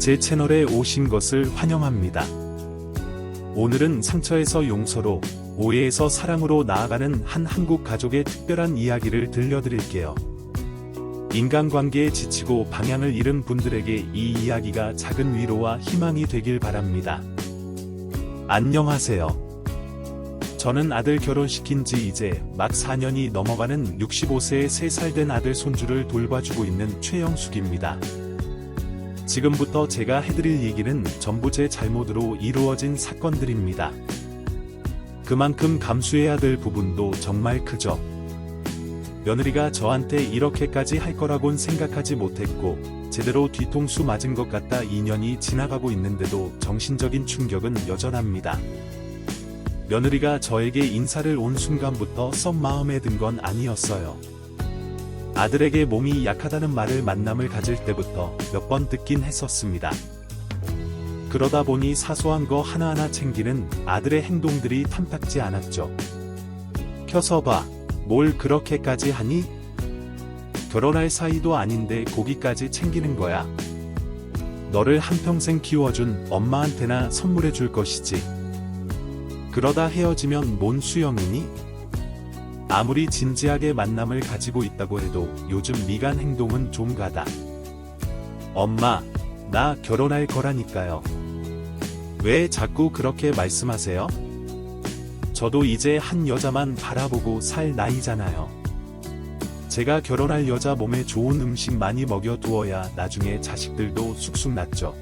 제 채널에 오신 것을 환영합니다. 오늘은 상처에서 용서로, 오해에서 사랑으로 나아가는 한 한국 가족의 특별한 이야기를 들려드릴게요. 인간관계에 지치고 방향을 잃은 분들에게 이 이야기가 작은 위로와 희망이 되길 바랍니다. 안녕하세요. 저는 아들 결혼시킨 지 이제 막 4년이 넘어가는 65세의 3살 된 아들 손주를 돌봐주고 있는 최영숙입니다. 지금부터 제가 해드릴 얘기는 전부 제 잘못으로 이루어진 사건들입니다. 그만큼 감수해야 될 부분도 정말 크죠. 며느리가 저한테 이렇게까지 할 거라곤 생각하지 못했고, 제대로 뒤통수 맞은 것 같다 2년이 지나가고 있는데도 정신적인 충격은 여전합니다. 며느리가 저에게 인사를 온 순간부터 썩 마음에 든 건 아니었어요. 아들에게 몸이 약하다는 말을 만남을 가질 때부터 몇 번 듣긴 했었습니다. 그러다 보니 사소한 거 하나하나 챙기는 아들의 행동들이 탐탁지 않았죠. 켜서 봐. 뭘 그렇게까지 하니? 결혼할 사이도 아닌데 고기까지 챙기는 거야. 너를 한평생 키워준 엄마한테나 선물해 줄 것이지. 그러다 헤어지면 뭔 수영이니? 아무리 진지하게 만남을 가지고 있다고 해도 요즘 미간 행동은 좀 가다. 엄마, 나 결혼할 거라니까요. 왜 자꾸 그렇게 말씀하세요? 저도 이제 한 여자만 바라보고 살 나이잖아요. 제가 결혼할 여자 몸에 좋은 음식 많이 먹여두어야 나중에 자식들도 쑥쑥 낳죠.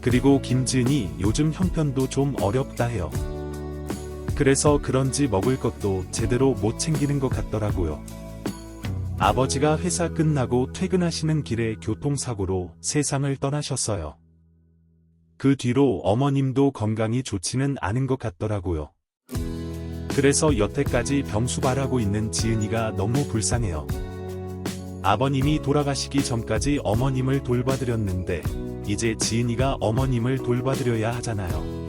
그리고 김지은이 요즘 형편도 좀 어렵다 해요. 그래서 그런지 먹을 것도 제대로 못 챙기는 것 같더라고요. 아버지가 회사 끝나고 퇴근하시는 길에 교통사고로 세상을 떠나셨어요. 그 뒤로 어머님도 건강이 좋지는 않은 것 같더라고요. 그래서 여태까지 병수발하고 있는 지은이가 너무 불쌍해요. 아버님이 돌아가시기 전까지 어머님을 돌봐드렸는데, 이제 지은이가 어머님을 돌봐드려야 하잖아요.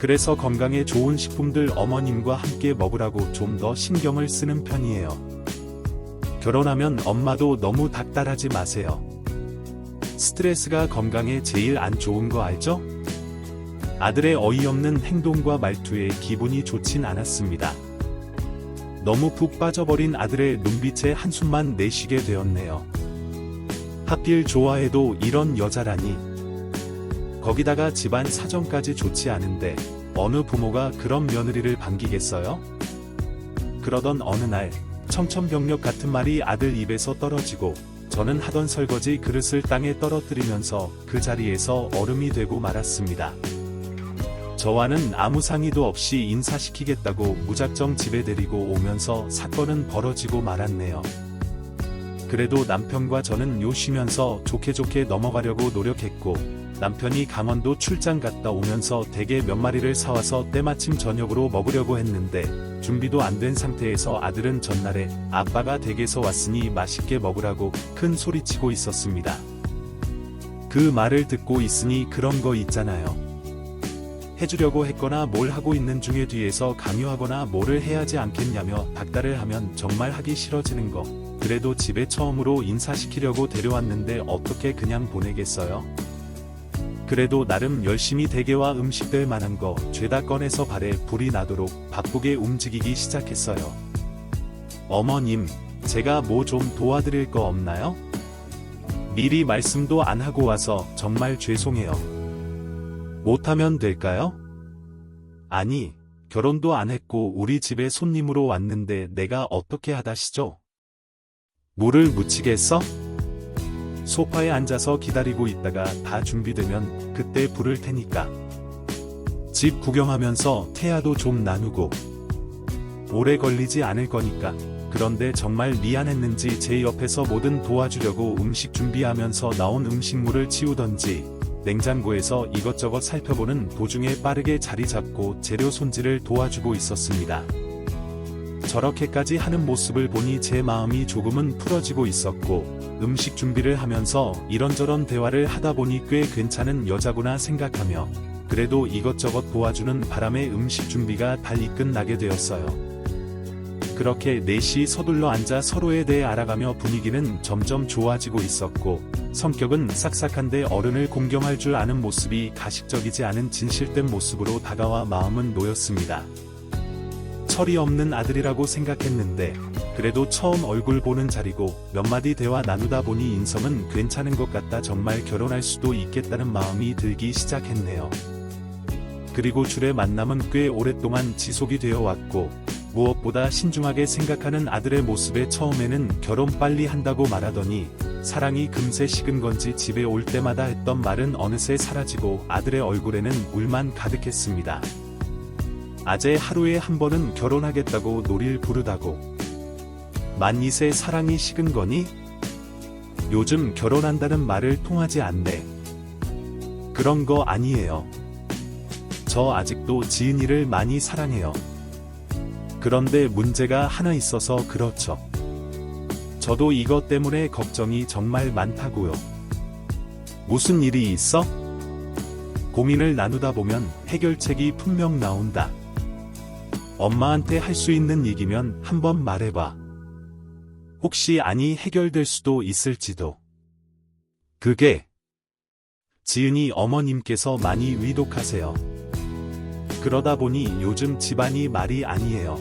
그래서 건강에 좋은 식품들 어머님과 함께 먹으라고 좀 더 신경을 쓰는 편이에요. 결혼하면 엄마도 너무 닥달하지 마세요. 스트레스가 건강에 제일 안 좋은 거 알죠? 아들의 어이없는 행동과 말투에 기분이 좋진 않았습니다. 너무 푹 빠져버린 아들의 눈빛에 한숨만 내쉬게 되었네요. 하필 좋아해도 이런 여자라니. 거기다가 집안 사정까지 좋지 않은데 어느 부모가 그런 며느리를 반기겠어요? 그러던 어느 날 청천벽력 같은 말이 아들 입에서 떨어지고 저는 하던 설거지 그릇을 땅에 떨어뜨리면서 그 자리에서 얼음이 되고 말았습니다. 저와는 아무 상의도 없이 인사시키겠다고 무작정 집에 데리고 오면서 사건은 벌어지고 말았네요. 그래도 남편과 저는 요쉬면서 좋게 좋게 넘어가려고 노력했고, 남편이 강원도 출장 갔다 오면서 대게 몇 마리를 사와서 때마침 저녁으로 먹으려고 했는데, 준비도 안 된 상태에서 아들은 전날에 아빠가 댁에서 왔으니 맛있게 먹으라고 큰 소리치고 있었습니다. 그 말을 듣고 있으니 그런 거 있잖아요. 해주려고 했거나 뭘 하고 있는 중에 뒤에서 강요하거나 뭐를 해야지 않겠냐며 닥달을 하면 정말 하기 싫어지는 거. 그래도 집에 처음으로 인사시키려고 데려왔는데 어떻게 그냥 보내겠어요? 그래도 나름 열심히 대게와 음식들 만한 거 죄다 꺼내서 발에 불이 나도록 바쁘게 움직이기 시작했어요. 어머님, 제가 뭐 좀 도와드릴 거 없나요? 미리 말씀도 안 하고 와서 정말 죄송해요. 못하면 될까요? 아니, 결혼도 안 했고 우리 집에 손님으로 왔는데 내가 어떻게 하다시죠? 물을 묻히겠어? 소파에 앉아서 기다리고 있다가 다 준비되면 그때 부를 테니까. 집 구경하면서 태야도 좀 나누고. 오래 걸리지 않을 거니까. 그런데 정말 미안했는지 제 옆에서 뭐든 도와주려고 음식 준비하면서 나온 음식물을 치우던지, 냉장고에서 이것저것 살펴보는 도중에 빠르게 자리 잡고 재료 손질을 도와주고 있었습니다. 저렇게까지 하는 모습을 보니 제 마음이 조금은 풀어지고 있었고, 음식 준비를 하면서 이런저런 대화를 하다 보니 꽤 괜찮은 여자구나 생각하며, 그래도 이것저것 도와주는 바람에 음식 준비가 달리 끝나게 되었어요. 그렇게 넷이 서둘러 앉아 서로에 대해 알아가며 분위기는 점점 좋아지고 있었고, 성격은 싹싹한데 어른을 공경할 줄 아는 모습이 가식적이지 않은 진실된 모습으로 다가와 마음은 놓였습니다. 철이 없는 아들이라고 생각했는데, 그래도 처음 얼굴 보는 자리고 몇 마디 대화 나누다 보니 인성은 괜찮은 것 같다 정말 결혼할 수도 있겠다는 마음이 들기 시작했네요. 그리고 줄의 만남은 꽤 오랫동안 지속이 되어 왔고, 무엇보다 신중하게 생각하는 아들의 모습에 처음에는 결혼 빨리 한다고 말하더니, 사랑이 금세 식은 건지 집에 올 때마다 했던 말은 어느새 사라지고 아들의 얼굴에는 울만 가득했습니다. 아재 하루에 한 번은 결혼하겠다고 놀일 부르다고. 만잇의 사랑이 식은 거니? 요즘 결혼한다는 말을 통하지 않네. 그런 거 아니에요. 저 아직도 지은이를 많이 사랑해요. 그런데 문제가 하나 있어서 그렇죠. 저도 이것 때문에 걱정이 정말 많다고요. 무슨 일이 있어? 고민을 나누다 보면 해결책이 분명 나온다. 엄마한테 할 수 있는 얘기면 한번 말해봐. 혹시 아니 해결될 수도 있을지도. 그게 지은이 어머님께서 많이 위독하세요. 그러다 보니 요즘 집안이 말이 아니에요.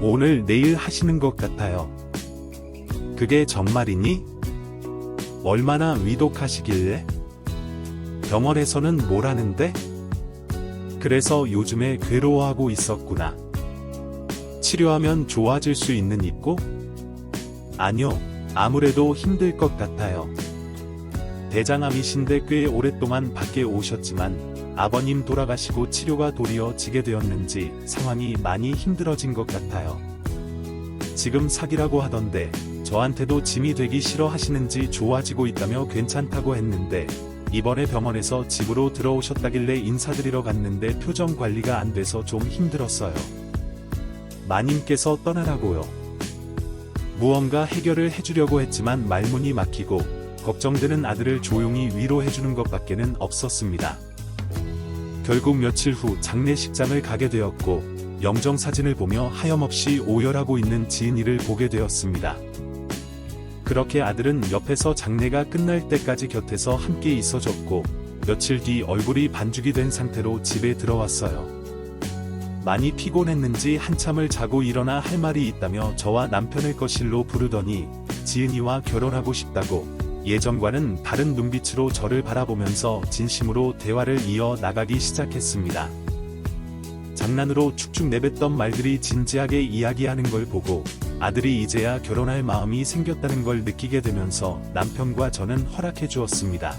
오늘 내일 하시는 것 같아요. 그게 정말이니? 얼마나 위독하시길래? 병원에서는 뭘 하는데? 그래서 요즘에 괴로워하고 있었구나. 치료하면 좋아질 수 있는 입고? 아니요, 아무래도 힘들 것 같아요. 대장암이신데 꽤 오랫동안 밖에 오셨지만 아버님 돌아가시고 치료가 도리어 지게 되었는지 상황이 많이 힘들어진 것 같아요. 지금 사기라고 하던데 저한테도 짐이 되기 싫어 하시는지 좋아지고 있다며 괜찮다고 했는데 이번에 병원에서 집으로 들어오셨다길래 인사드리러 갔는데 표정 관리가 안 돼서 좀 힘들었어요. 마님께서 떠나라고요. 무언가 해결을 해주려고 했지만 말문이 막히고 걱정되는 아들을 조용히 위로해주는 것밖에는 없었습니다. 결국 며칠 후 장례식장을 가게 되었고 영정 사진을 보며 하염없이 오열하고 있는 지은이를 보게 되었습니다. 그렇게 아들은 옆에서 장례가 끝날 때까지 곁에서 함께 있어줬고 며칠 뒤 얼굴이 반죽이 된 상태로 집에 들어왔어요. 많이 피곤했는지 한참을 자고 일어나 할 말이 있다며 저와 남편을 거실로 부르더니 지은이와 결혼하고 싶다고 예전과는 다른 눈빛으로 저를 바라보면서 진심으로 대화를 이어 나가기 시작했습니다. 장난으로 축축 내뱉던 말들이 진지하게 이야기하는 걸 보고 아들이 이제야 결혼할 마음이 생겼다는 걸 느끼게 되면서 남편과 저는 허락해 주었습니다.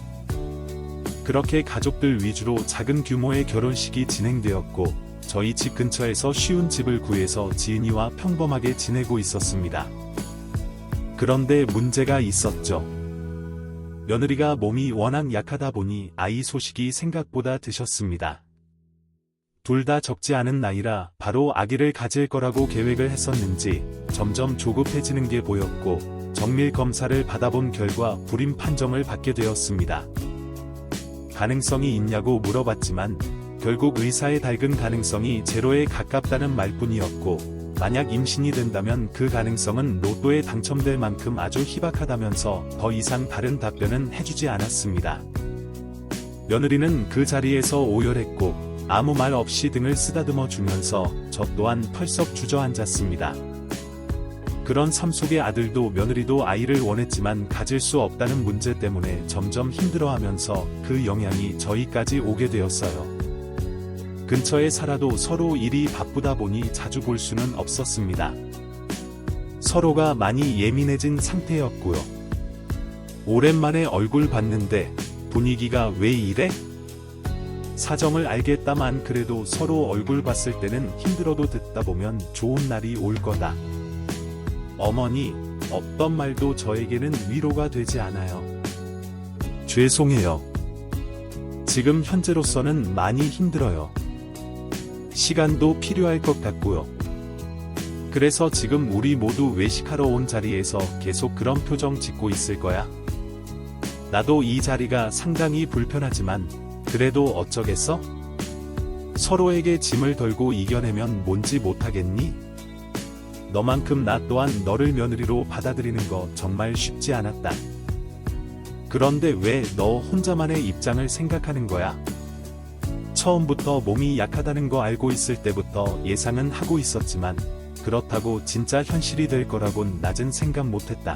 그렇게 가족들 위주로 작은 규모의 결혼식이 진행되었고 저희 집 근처에서 쉬운 집을 구해서 지은이와 평범하게 지내고 있었습니다. 그런데 문제가 있었죠. 며느리가 몸이 워낙 약하다 보니 아이 소식이 생각보다 드셨습니다. 둘 다 적지 않은 나이라 바로 아기를 가질 거라고 계획을 했었는지 점점 조급해지는 게 보였고 정밀 검사를 받아본 결과 불임 판정을 받게 되었습니다. 가능성이 있냐고 물어봤지만 결국 의사의 밝은 가능성이 제로에 가깝다는 말뿐이었고 만약 임신이 된다면 그 가능성은 로또에 당첨될 만큼 아주 희박하다면서 더 이상 다른 답변은 해주지 않았습니다. 며느리는 그 자리에서 오열했고 아무 말 없이 등을 쓰다듬어 주면서 저 또한 펄썩 주저앉았습니다. 그런 삶 속의 아들도 며느리도 아이를 원했지만 가질 수 없다는 문제 때문에 점점 힘들어하면서 그 영향이 저희까지 오게 되었어요. 근처에 살아도 서로 일이 바쁘다 보니 자주 볼 수는 없었습니다. 서로가 많이 예민해진 상태였고요. 오랜만에 얼굴 봤는데 분위기가 왜 이래? 사정을 알겠다만 그래도 서로 얼굴 봤을 때는 힘들어도 듣다 보면 좋은 날이 올 거다. 어머니, 어떤 말도 저에게는 위로가 되지 않아요. 죄송해요. 지금 현재로서는 많이 힘들어요. 시간도 필요할 것 같고요. 그래서 지금 우리 모두 외식하러 온 자리에서 계속 그런 표정 짓고 있을 거야. 나도 이 자리가 상당히 불편하지만 그래도 어쩌겠어? 서로에게 짐을 덜고 이겨내면 뭔지 못하겠니? 너만큼 나 또한 너를 며느리로 받아들이는 거 정말 쉽지 않았다. 그런데 왜 너 혼자만의 입장을 생각하는 거야? 처음부터 몸이 약하다는 거 알고 있을 때부터 예상은 하고 있었지만 그렇다고 진짜 현실이 될 거라곤 낮은 생각 못했다.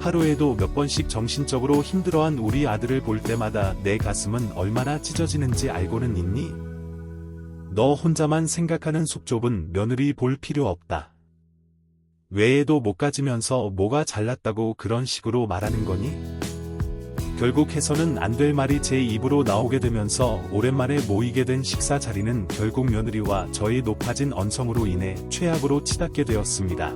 하루에도 몇 번씩 정신적으로 힘들어한 우리 아들을 볼 때마다 내 가슴은 얼마나 찢어지는지 알고는 있니? 너 혼자만 생각하는 속 좁은 며느리 볼 필요 없다. 외에도 못 가지면서 뭐가 잘났다고 그런 식으로 말하는 거니? 결국 해서는 안 될 말이 제 입으로 나오게 되면서 오랜만에 모이게 된 식사 자리는 결국 며느리와 저의 높아진 언성으로 인해 최악으로 치닫게 되었습니다.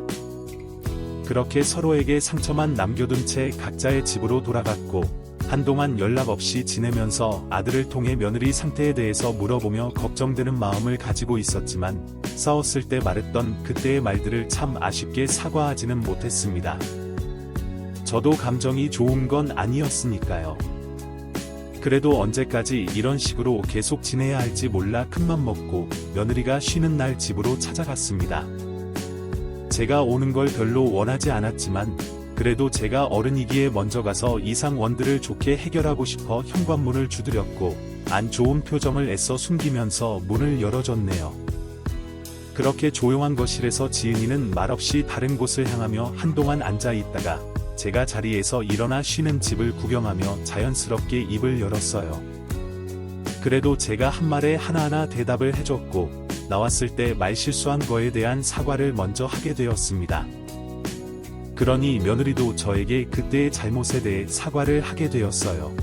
그렇게 서로에게 상처만 남겨둔 채 각자의 집으로 돌아갔고, 한동안 연락 없이 지내면서 아들을 통해 며느리 상태에 대해서 물어보며 걱정되는 마음을 가지고 있었지만, 싸웠을 때 말했던 그때의 말들을 참 아쉽게 사과하지는 못했습니다. 저도 감정이 좋은 건 아니었으니까요. 그래도 언제까지 이런 식으로 계속 지내야 할지 몰라 큰맘 먹고 며느리가 쉬는 날 집으로 찾아갔습니다. 제가 오는 걸 별로 원하지 않았지만 그래도 제가 어른이기에 먼저 가서 이상 원들을 좋게 해결하고 싶어 현관문을 두드렸고 안 좋은 표정을 애써 숨기면서 문을 열어줬네요. 그렇게 조용한 거실에서 지은이는 말없이 다른 곳을 향하며 한동안 앉아 있다가 제가 자리에서 일어나 쉬는 집을 구경하며 자연스럽게 입을 열었어요. 그래도 제가 한 말에 하나하나 대답을 해줬고 나왔을 때 말실수한 거에 대한 사과를 먼저 하게 되었습니다. 그러니 며느리도 저에게 그때의 잘못에 대해 사과를 하게 되었어요.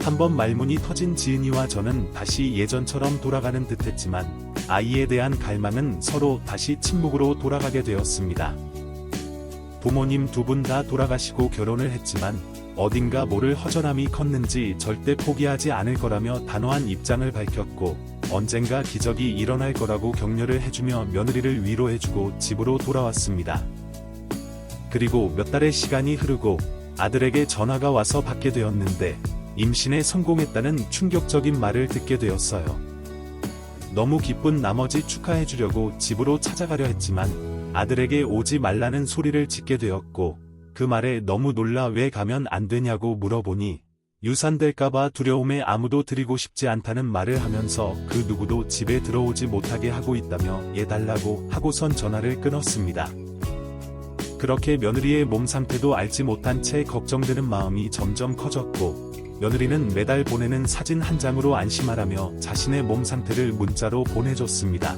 한번 말문이 터진 지은이와 저는 다시 예전처럼 돌아가는 듯 했지만 아이에 대한 갈망은 서로 다시 침묵으로 돌아가게 되었습니다. 부모님 두 분 다 돌아가시고 결혼을 했지만 어딘가 모를 허전함이 컸는지 절대 포기하지 않을 거라며 단호한 입장을 밝혔고 언젠가 기적이 일어날 거라고 격려를 해주며 며느리를 위로해주고 집으로 돌아왔습니다. 그리고 몇 달의 시간이 흐르고 아들에게 전화가 와서 받게 되었는데 임신에 성공했다는 충격적인 말을 듣게 되었어요. 너무 기쁜 나머지 축하해주려고 집으로 찾아가려 했지만 아들에게 오지 말라는 소리를 짓게 되었고 그 말에 너무 놀라 왜 가면 안 되냐고 물어보니 유산될까봐 두려움에 아무도 드리고 싶지 않다는 말을 하면서 그 누구도 집에 들어오지 못하게 하고 있다며 예달라고 하고선 전화를 끊었습니다. 그렇게 며느리의 몸 상태도 알지 못한 채 걱정되는 마음이 점점 커졌고 며느리는 매달 보내는 사진 한 장으로 안심하라며 자신의 몸 상태를 문자로 보내줬습니다.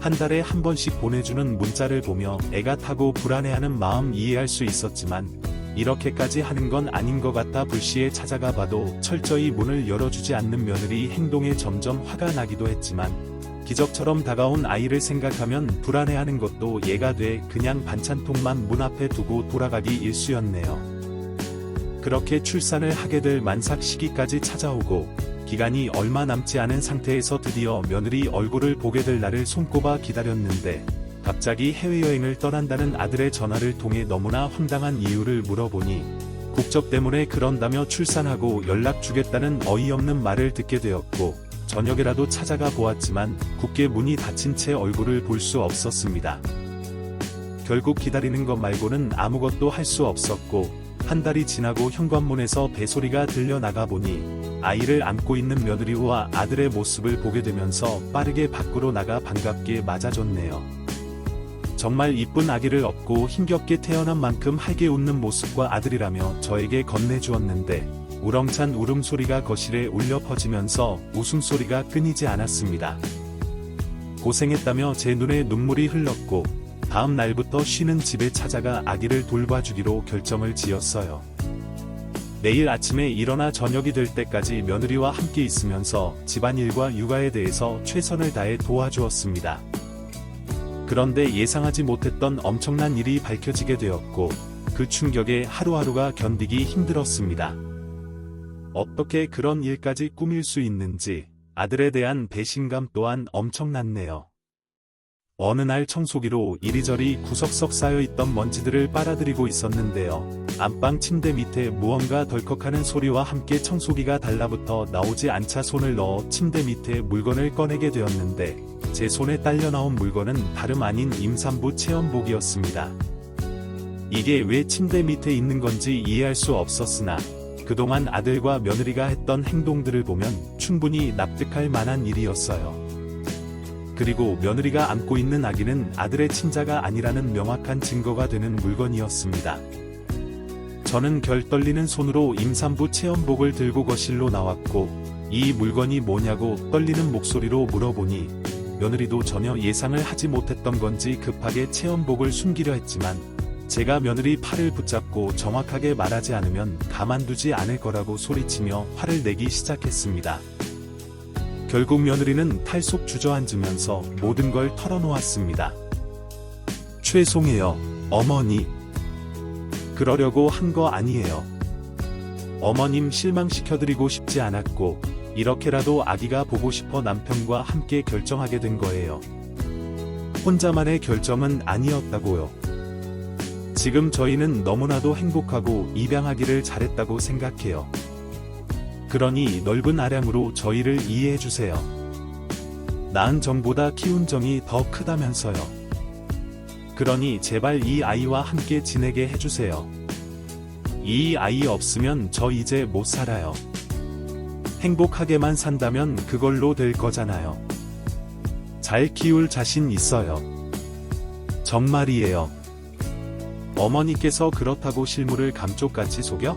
한 달에 한 번씩 보내주는 문자를 보며 애가 타고 불안해하는 마음 이해할 수 있었지만 이렇게까지 하는 건 아닌 것 같아 불시에 찾아가 봐도 철저히 문을 열어주지 않는 며느리 행동에 점점 화가 나기도 했지만 기적처럼 다가온 아이를 생각하면 불안해하는 것도 예가 돼 그냥 반찬통만 문 앞에 두고 돌아가기 일쑤였네요. 그렇게 출산을 하게 될 만삭 시기까지 찾아오고 기간이 얼마 남지 않은 상태에서 드디어 며느리 얼굴을 보게 될 날을 손꼽아 기다렸는데 갑자기 해외여행을 떠난다는 아들의 전화를 통해 너무나 황당한 이유를 물어보니 국적 때문에 그런다며 출산하고 연락 주겠다는 어이없는 말을 듣게 되었고 저녁에라도 찾아가 보았지만 굳게 문이 닫힌 채 얼굴을 볼 수 없었습니다. 결국 기다리는 것 말고는 아무것도 할 수 없었고 한 달이 지나고 현관문에서 배소리가 들려 나가 보니 아이를 안고 있는 며느리와 아들의 모습을 보게 되면서 빠르게 밖으로 나가 반갑게 맞아줬네요. 정말 이쁜 아기를 업고 힘겹게 태어난 만큼 활게 웃는 모습과 아들이라며 저에게 건네주었는데 우렁찬 울음소리가 거실에 울려 퍼지면서 웃음소리가 끊이지 않았습니다. 고생했다며 제 눈에 눈물이 흘렀고 다음 날부터 쉬는 집에 찾아가 아기를 돌봐주기로 결정을 지었어요. 내일 아침에 일어나 저녁이 될 때까지 며느리와 함께 있으면서 집안일과 육아에 대해서 최선을 다해 도와주었습니다. 그런데 예상하지 못했던 엄청난 일이 밝혀지게 되었고 그 충격에 하루하루가 견디기 힘들었습니다. 어떻게 그런 일까지 꾸밀 수 있는지 아들에 대한 배신감 또한 엄청났네요. 어느 날 청소기로 이리저리 구석석 쌓여있던 먼지들을 빨아들이고 있었는데요. 안방 침대 밑에 무언가 덜컥하는 소리와 함께 청소기가 달라붙어 나오지 않자 손을 넣어 침대 밑에 물건을 꺼내게 되었는데 제 손에 딸려 나온 물건은 다름 아닌 임산부 체험복이었습니다. 이게 왜 침대 밑에 있는 건지 이해할 수 없었으나 그동안 아들과 며느리가 했던 행동들을 보면 충분히 납득할 만한 일이었어요. 그리고 며느리가 안고 있는 아기는 아들의 친자가 아니라는 명확한 증거가 되는 물건이었습니다. 저는 결 떨리는 손으로 임산부 체험복을 들고 거실로 나왔고 이 물건이 뭐냐고 떨리는 목소리로 물어보니 며느리도 전혀 예상을 하지 못했던 건지 급하게 체험복을 숨기려 했지만 제가 며느리 팔을 붙잡고 정확하게 말하지 않으면 가만두지 않을 거라고 소리치며 화를 내기 시작했습니다. 결국 며느리는 탈속 주저앉으면서 모든 걸 털어놓았습니다. 죄송해요, 어머니. 그러려고 한 거 아니에요. 어머님 실망시켜드리고 싶지 않았고, 이렇게라도 아기가 보고 싶어 남편과 함께 결정하게 된 거예요. 혼자만의 결정은 아니었다고요. 지금 저희는 너무나도 행복하고 입양하기를 잘했다고 생각해요. 그러니 넓은 아량으로 저희를 이해해 주세요. 낳은 정보다 키운 정이 더 크다면서요. 그러니 제발 이 아이와 함께 지내게 해주세요. 이 아이 없으면 저 이제 못 살아요. 행복하게만 산다면 그걸로 될 거잖아요. 잘 키울 자신 있어요. 정말이에요. 어머니께서 그렇다고 실물을 감쪽같이 속여?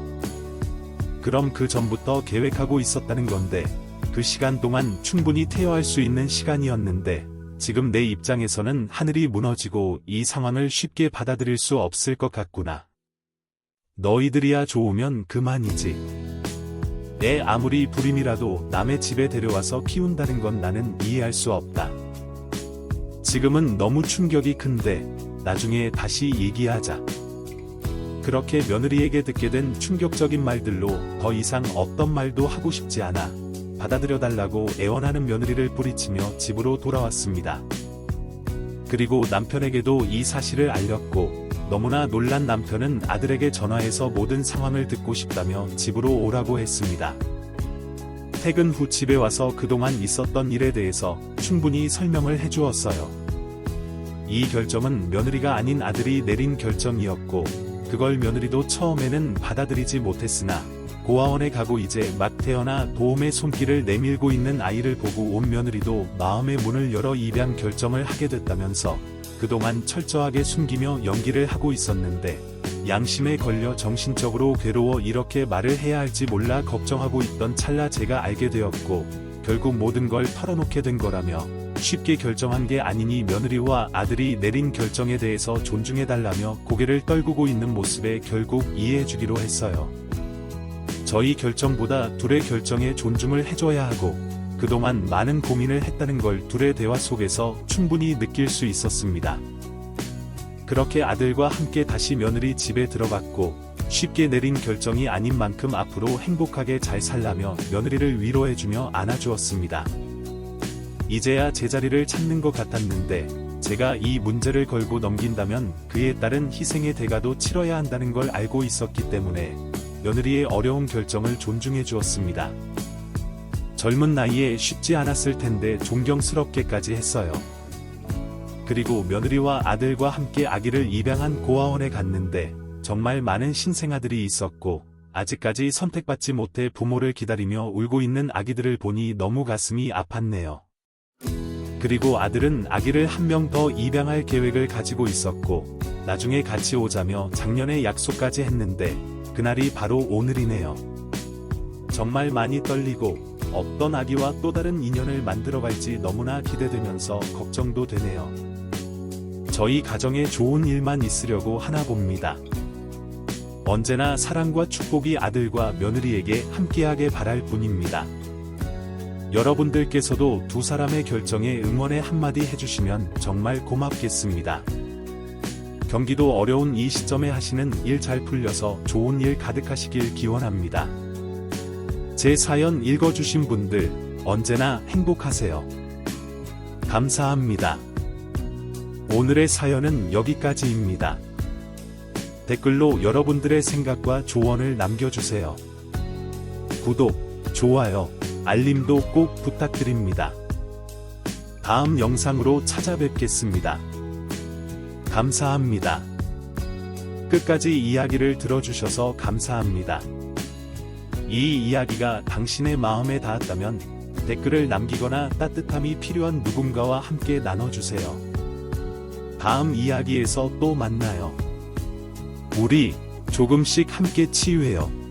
그럼 그 전부터 계획하고 있었다는 건데, 그 시간 동안 충분히 태어할 수 있는 시간이었는데, 지금 내 입장에서는 하늘이 무너지고 이 상황을 쉽게 받아들일 수 없을 것 같구나. 너희들이야 좋으면 그만이지. 애 아무리 불임이라도 남의 집에 데려와서 키운다는 건 나는 이해할 수 없다. 지금은 너무 충격이 큰데, 나중에 다시 얘기하자. 그렇게 며느리에게 듣게 된 충격적인 말들로 더 이상 어떤 말도 하고 싶지 않아 받아들여 달라고 애원하는 며느리를 뿌리치며 집으로 돌아왔습니다. 그리고 남편에게도 이 사실을 알렸고 너무나 놀란 남편은 아들에게 전화해서 모든 상황을 듣고 싶다며 집으로 오라고 했습니다. 퇴근 후 집에 와서 그동안 있었던 일에 대해서 충분히 설명을 해주었어요. 이 결정은 며느리가 아닌 아들이 내린 결정이었고, 그걸 며느리도 처음에는 받아들이지 못했으나, 고아원에 가고 이제 막 태어나 도움의 손길을 내밀고 있는 아이를 보고 온 며느리도 마음의 문을 열어 입양 결정을 하게 됐다면서, 그동안 철저하게 숨기며 연기를 하고 있었는데, 양심에 걸려 정신적으로 괴로워 이렇게 말을 해야 할지 몰라 걱정하고 있던 찰나 제가 알게 되었고, 결국 모든 걸 털어놓게 된 거라며, 쉽게 결정한 게 아니니 며느리와 아들이 내린 결정에 대해서 존중해달라며 고개를 떨구고 있는 모습에 결국 이해해주기로 했어요. 저희 결정보다 둘의 결정에 존중을 해줘야 하고, 그동안 많은 고민을 했다는 걸 둘의 대화 속에서 충분히 느낄 수 있었습니다. 그렇게 아들과 함께 다시 며느리 집에 들어갔고, 쉽게 내린 결정이 아닌 만큼 앞으로 행복하게 잘 살라며 며느리를 위로해주며 안아주었습니다. 이제야 제자리를 찾는 것 같았는데 제가 이 문제를 걸고 넘긴다면 그에 따른 희생의 대가도 치러야 한다는 걸 알고 있었기 때문에 며느리의 어려운 결정을 존중해 주었습니다. 젊은 나이에 쉽지 않았을 텐데 존경스럽게까지 했어요. 그리고 며느리와 아들과 함께 아기를 입양한 고아원에 갔는데 정말 많은 신생아들이 있었고 아직까지 선택받지 못해 부모를 기다리며 울고 있는 아기들을 보니 너무 가슴이 아팠네요. 그리고 아들은 아기를 한 명 더 입양할 계획을 가지고 있었고, 나중에 같이 오자며 작년에 약속까지 했는데, 그날이 바로 오늘이네요. 정말 많이 떨리고, 어떤 아기와 또 다른 인연을 만들어갈지 너무나 기대되면서 걱정도 되네요. 저희 가정에 좋은 일만 있으려고 하나 봅니다. 언제나 사랑과 축복이 아들과 며느리에게 함께하게 바랄 뿐입니다. 여러분들께서도 두 사람의 결정에 응원의 한마디 해주시면 정말 고맙겠습니다. 경기도 어려운 이 시점에 하시는 일 잘 풀려서 좋은 일 가득하시길 기원합니다. 제 사연 읽어주신 분들 언제나 행복하세요. 감사합니다. 오늘의 사연은 여기까지입니다. 댓글로 여러분들의 생각과 조언을 남겨주세요. 구독, 좋아요, 알림도 꼭 부탁드립니다. 다음 영상으로 찾아뵙겠습니다. 감사합니다. 끝까지 이야기를 들어주셔서 감사합니다. 이 이야기가 당신의 마음에 닿았다면 댓글을 남기거나 따뜻함이 필요한 누군가와 함께 나눠주세요. 다음 이야기에서 또 만나요. 우리 조금씩 함께 치유해요.